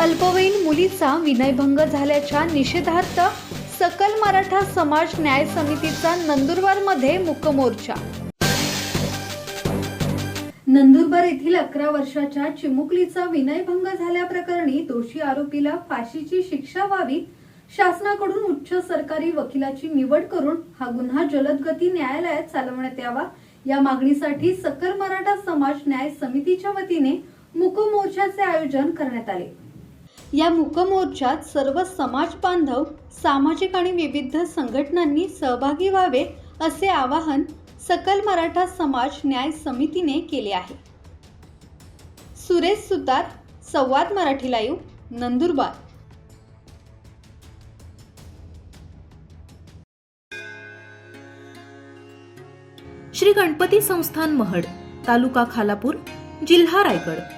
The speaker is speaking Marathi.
अल्पवयीन मुलीचा विनयभंग झाल्याच्या निषेधार्थ सकल मराठा समाज न्याय समितीचा नंदुरबारमध्ये मुकमोर्चा. नंदुरबार येथील अकरा वर्षाच्या चिमुकलीचा विनयभंग झाल्याप्रकरणी दोषी आरोपीला फाशीची शिक्षा व्हावी शासनाकडून उच्च सरकारी वकिलाची निवड करून हा गुन्हा जलदगती न्यायालयात चालवण्यात यावा या मागणीसाठी सकल मराठा समाज न्याय समितीच्या वतीने मुकमोर्चाचे आयोजन करण्यात आले. या मुकमोर्चात सर्व समाज बांधव सामाजिक आणि विविध संघटनांनी सहभागी व्हावे असे आवाहन सकल मराठा समाज न्याय समितीने केले आहे. सुरेश सुतार संवाद मराठी लाईव्ह नंदुरबार. श्री गणपती संस्थान महड तालुका खालापूर जिल्हा रायगड.